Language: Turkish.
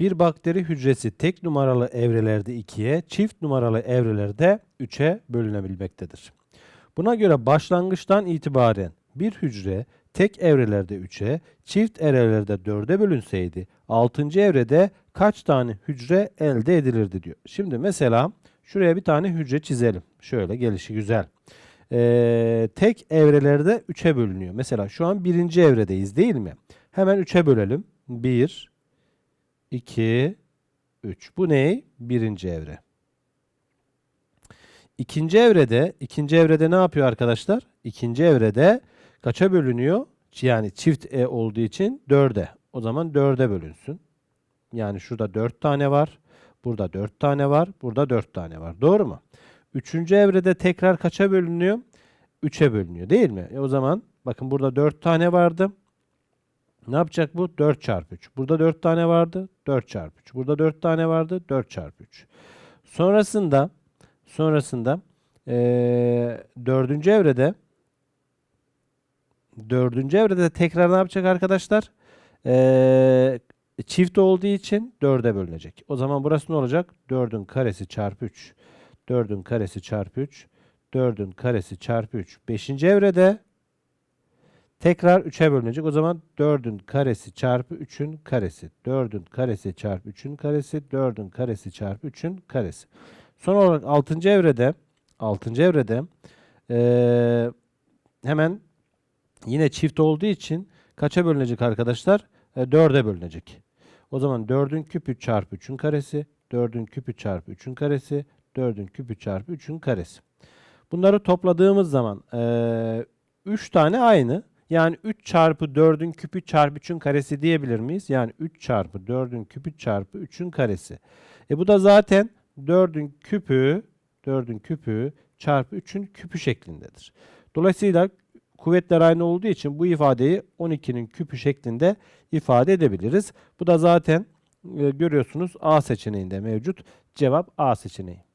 Bir bakteri hücresi tek numaralı evrelerde 2'ye, çift numaralı evrelerde 3'e bölünebilmektedir. Buna göre başlangıçtan itibaren bir hücre tek evrelerde 3'e, çift evrelerde 4'e bölünseydi 6. evrede kaç tane hücre elde edilirdi diyor. Şimdi mesela şuraya bir tane hücre çizelim. Şöyle gelişi güzel. Ee, tek evrelerde 3'e bölünüyor. Mesela şu an birinci evredeyiz değil mi? Hemen 3'e bölelim. 1, 2, 3. Bu ne? Birinci evre. İkinci evrede, ikinci evrede ne yapıyor arkadaşlar? İkinci evrede kaça bölünüyor? Yani çift e olduğu için 4'e. O zaman 4'e bölünsün. Yani şurada 4 tane var. Burada 4 tane var. Burada 4 tane var. Doğru mu? Üçüncü evrede tekrar kaça bölünüyor? 3'e bölünüyor değil mi? E o zaman bakın burada 4 tane vardı. Ne yapacak bu? 4 çarpı 3. Burada 4 tane vardı. 4 çarpı 3. Burada 4 tane vardı. 4 çarpı 3. Sonrasında sonrasında eee dördüncü evrede dördüncü evrede tekrar ne yapacak arkadaşlar? Eee, çift olduğu için 4'e bölünecek. O zaman burası ne olacak? 4'ün karesi çarpı 3. 4'ün karesi çarpı 3. 4'ün karesi çarpı 3. Beşinci evrede tekrar 3'e bölünecek. O zaman 4'ün karesi çarpı 3'ün karesi. 4'ün karesi çarpı 3'ün karesi. 4'ün karesi çarpı 3'ün karesi. Son olarak 6. evrede 6. evrede eee, hemen yine çift olduğu için kaça bölünecek arkadaşlar? E, 4'e bölünecek. O zaman 4'ün küpü çarpı 3'ün karesi, 4'ün küpü çarpı 3'ün karesi, 4'ün küpü çarpı 3'ün karesi. Bunları topladığımız zaman 3 tane aynı. Yani 3 çarpı 4'ün küpü çarpı 3'ün karesi diyebilir miyiz? Yani 3 çarpı 4'ün küpü çarpı 3'ün karesi. E bu da zaten 4'ün küpü 4'ün küpü çarpı 3'ün küpü şeklindedir. Dolayısıyla kuvvetler aynı olduğu için bu ifadeyi 12'nin küpü şeklinde ifade edebiliriz. Bu da zaten e, görüyorsunuz A seçeneğinde mevcut. Cevap A seçeneği.